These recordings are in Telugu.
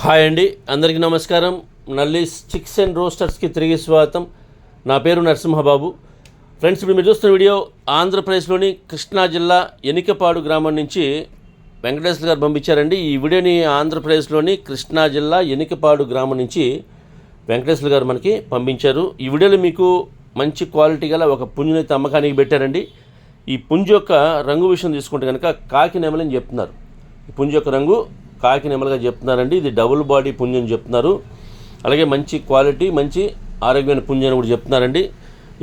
హాయ్ అండి. అందరికీ నమస్కారం. నల్లీస్ చిక్స్ అండ్ రోస్టర్స్కి తిరిగి స్వాగతం. నా పేరు నరసింహబాబు. ఫ్రెండ్స్ ఇప్పుడు మీరు చూస్తున్న వీడియో ఆంధ్రప్రదేశ్లోని కృష్ణా జిల్లా ఎనికపాడు గ్రామం నుంచి వెంకటేశ్వర గారు పంపించారండి. ఈ వీడియోని ఆంధ్రప్రదేశ్లోని కృష్ణా జిల్లా ఎనికపాడు గ్రామం నుంచి వెంకటేశ్వర గారు మనకి పంపించారు. ఈ వీడియోలో మీకు మంచి క్వాలిటీ గల ఒక పుంజుని అయితే అమ్మకానికి పెట్టారండి. ఈ పుంజు యొక్క రంగు విషయం తీసుకుంటే కనుక కాకి నెమలని చెప్తున్నారు. ఈ పుంజు యొక్క రంగు కాకి నెమలుగా చెప్తున్నారండి. ఇది డబుల్ బాడీ పుంజం చెప్తున్నారు. అలాగే మంచి క్వాలిటీ మంచి ఆరోగ్యమైన పుంజం అని కూడా చెప్తున్నారండి.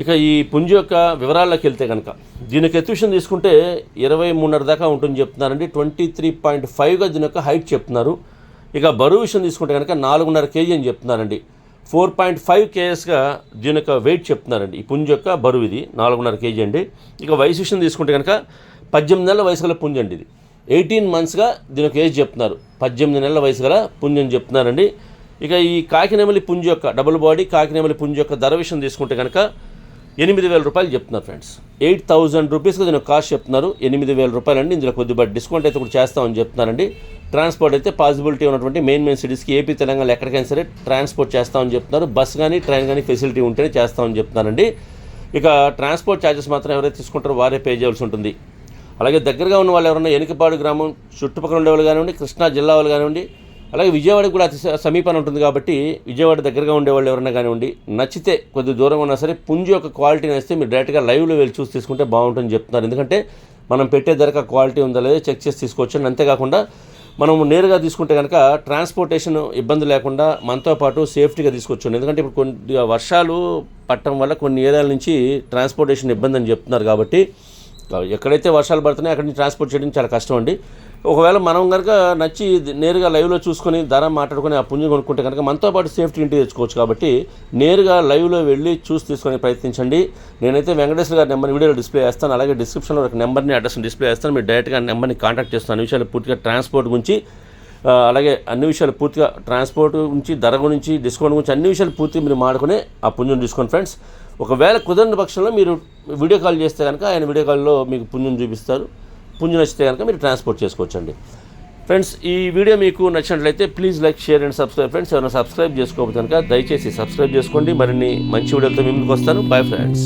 ఇక ఈ పుంజ యొక్క వివరాల్లోకి వెళ్తే కనుక దీనికి ఎత్తుషన్ తీసుకుంటే ఇరవై మూడున్నర దాకా ఉంటుంది చెప్తున్నారండి. ట్వంటీ త్రీ పాయింట్ ఫైవ్గా దీని యొక్క హైట్ చెప్తున్నారు. ఇక బరువు విషయం తీసుకుంటే కనుక నాలుగున్నర కేజీ అని చెప్తున్నారండి. ఫోర్ పాయింట్ ఫైవ్ కేఎస్గా దీని యొక్క వెయిట్ చెప్తున్నారండి. ఈ పుంజు యొక్క బరువు ఇది నాలుగున్నర కేజీ అండి. ఇక వయసు విషయం తీసుకుంటే కనుక పద్దెనిమిది నెలల వయసు గల పుంజు అండి ఇది. ఎయిటీన్ మంత్స్గా దీని ఒక ఏజ్ చెప్తున్నారు. పద్దెనిమిది నెలల వయసు గల పుంజం అని చెప్తున్నారండి. ఇక ఈ కాకినెమలి పుంజు యొక్క డబుల్ బాడీ కాకినెమలి పుంజు యొక్క ధర విషయం తీసుకుంటే కనుక ఎనిమిది వేల రూపాయలు చెప్తున్నారు ఫ్రెండ్స్. ఎయిట్ థౌజండ్ రూపీస్కి దీని కాస్ట్ చెప్తున్నారు. ఎనిమిది వేల రూపాయలు అండి ఇందులో కొద్దిగా డిస్కౌంట్ అయితే కూడా చేస్తామని చెప్తున్నారండి. ట్రాన్స్పోర్ట్ అయితే పాసిబిలిటీ ఉన్నటువంటి మెయిన్ మెయిన్ సిటీస్కి ఏపీ తెలంగాణ ఎక్కడికైనా సరే ట్రాన్స్పోర్ట్ చేస్తామని చెప్తున్నారు. బస్ కానీ ట్రైన్ కానీ ఫెసిలిటీ ఉంటేనే చేస్తామని చెప్తున్నారండి. ఇక ట్రాన్స్పోర్ట్ ఛార్జెస్ మాత్రం ఎవరైతే తీసుకుంటారో వారే పే చేయాల్సి ఉంటుంది. అలాగే దగ్గరగా ఉన్న వాళ్ళు ఎవరైనా ఎనికపాడు గ్రామం చుట్టుపక్కల ఉండేవాళ్ళు కానివ్వండి కృష్ణా జిల్లా వాళ్ళు కానివ్వండి అలాగే విజయవాడకి కూడా అతి స- ఉంటుంది కాబట్టి విజయవాడ దగ్గరగా ఉండేవాళ్ళు ఎవరైనా కానివ్వండి నచ్చితే కొద్ది దూరం ఉన్నా సరే పుంజు యొక్క క్వాలిటీ నచ్చితే మీరు డైరెక్ట్గా లైవ్లో వెళ్ళి చూసి తీసుకుంటే బాగుంటుందని చెప్తున్నారు. ఎందుకంటే మనం పెట్టే ధరకు ఆ క్వాలిటీ ఉందా లేదో చెక్ చేసి తీసుకోవచ్చు అంతేకాకుండా మనం నేరుగా తీసుకుంటే కనుక ట్రాన్స్పోర్టేషన్ ఇబ్బంది లేకుండా మనతో పాటు సేఫ్టీగా తీసుకొచ్చాను ఎందుకంటే ఇప్పుడు కొన్ని వర్షాలు పట్టడం వల్ల కొన్ని ఏరియాల నుంచి ట్రాన్స్పోర్టేషన్ ఇబ్బంది అని చెప్తున్నారు కాబట్టి ఎక్కడైతే వర్షాలు పడుతున్నాయో అక్కడి నుంచి ట్రాన్స్పోర్ట్ చేయడం చాలా కష్టం అండి. ఒకవేళ మనం కనుక నచ్చి నేరుగా లైవ్లో చూసుకొని ధర మాట్లాడుకొని ఆ పుంజు కొనుక్కుంటే కనుక మనతో పాటు సేఫ్టీ ఇంటికి తెచ్చుకోవచ్చు కాబట్టి నేరుగా లైవ్లో వెళ్ళి చూసి తీసుకొని ప్రయత్నించండి. నేనైతే వెంకటేశ్వర గారి నెంబర్ వీడియోలో డిస్ప్లే చేస్తాను. అలాగే డిస్క్రిప్షన్లో ఒక నెంబర్ని అడ్రస్ని డిస్ప్లే చేస్తాను. మీరు డైరెక్ట్గా నెంబర్ని కాంటాక్ట్ చేస్తాను. అన్ని విషయాలు పూర్తిగా ట్రాన్స్పోర్ట్ గురించి అలాగే అన్ని విషయాలు పూర్తిగా ట్రాన్స్పోర్ట్ గురించి ధర గురించి డిస్కౌంట్ గురించి అన్ని విషయాలు పూర్తిగా మీరు మాడుకునే ఆ పుంజుని తీసుకోండి ఫ్రెండ్స్ ఒకవేళ కుదరని పక్షంలో మీరు వీడియో కాల్ చేస్తే కనుక ఆయన వీడియో కాల్లో మీకు పుంజుని చూపిస్తారు. పుణ్యం నచ్చితే కనుక మీరు ట్రాన్స్పోర్ట్ చేసుకోవచ్చండి. ఫ్రెండ్స్ ఈ వీడియో మీకు నచ్చినట్లయితే please like share and subscribe. Friends ఎవరైనా సబ్స్క్రైబ్ చేసుకోకపోతే కనుక దయచేసి సబ్స్క్రైబ్ చేసుకోండి. మరిన్ని మంచి వీడియోలతో మీ ముందుకు వస్తాను. Bye friends.